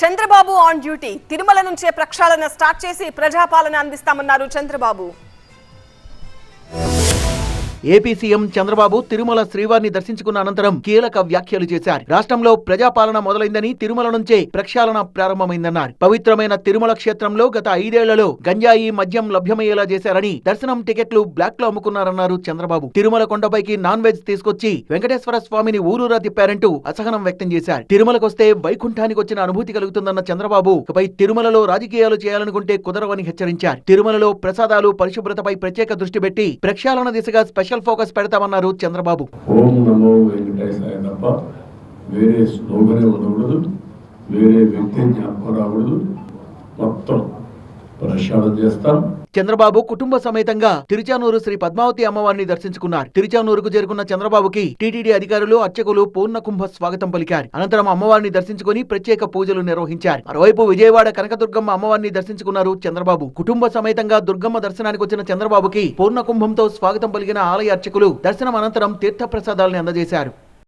Chandrababu on duty. Tirumala నుంచే ప్రక్షాళన start చేసి ప్రజాపాలన అందిస్తామన్నారు చంద్రబాబు. ఏపీ సీఎం చంద్రబాబు తిరుమల శ్రీవారిని దర్శించుకున్న అనంతరం కీలక వ్యాఖ్యలు చేశారు. రాష్ట్రంలో ప్రజాపాలన మొదలైందని తిరుమల నుంచే ప్రక్షాళన ప్రారంభమైందన్నారు. పవిత్రమైన తిరుమల క్షేత్రంలో గత ఐదేళ్ళలో గంజాయి మద్యం లభ్యమయ్యేలా చేశారని దర్శనం టికెట్లు బ్లాక్లో అమ్ముకున్నారన్నారు చంద్రబాబు. తిరుమల కొండపైకి నాన్ వెజ్ తీసుకొచ్చి వెంకటేశ్వర స్వామిని ఊరూరా తిప్పారంటూ అసహనం వ్యక్తం చేశారు. తిరుమలకొస్తే వైకుంఠానికి వచ్చిన అనుభూతి కలుగుతుందన్న చంద్రబాబు ఇకపై తిరుమలలో రాజకీయాలు చేయాలనుకుంటే కుదరవని హెచ్చరించారు. తిరుమలలో ప్రసాదాలు పరిశుభ్రతపై ప్రత్యేక దృష్టి పెట్టి ప్రక్షాళన దిశగా స్పెషల్ ఫోకస్ పెడతామన్నారు చంద్రబాబు. ఓం నమో వెంకటేశాయ తప్ప వేరే స్లోగనే ఉండకూడదు. వేరే వ్యక్తి జ్ఞాపకం రాకూడదు. ప్రక్షాళన చేస్తాం. చంద్రబాబు కుటుంబ సమేతంగా తిరుచానూరు శ్రీ పద్మావతి అమ్మవారిని దర్శించుకున్నారు. తిరుచానూరుకు చేరుకున్న చంద్రబాబుకి టీటీడీ అధికారులు అర్చకులు పూర్ణ కుంభ స్వాగతం పలికారు. అనంతరం అమ్మవారిని దర్శించుకుని ప్రత్యేక పూజలు నిర్వహించారు. మరోవైపు విజయవాడ కనకదుర్గమ్మ అమ్మవారిని దర్శించుకున్నారు చంద్రబాబు. కుటుంబ సమేతంగా దుర్గమ్మ దర్శనానికి వచ్చిన చంద్రబాబుకి పూర్ణ కుంభంతో స్వాగతం పలికిన ఆలయ అర్చకులు దర్శనం అనంతరం తీర్థ ప్రసాదాలను అందజేశారు.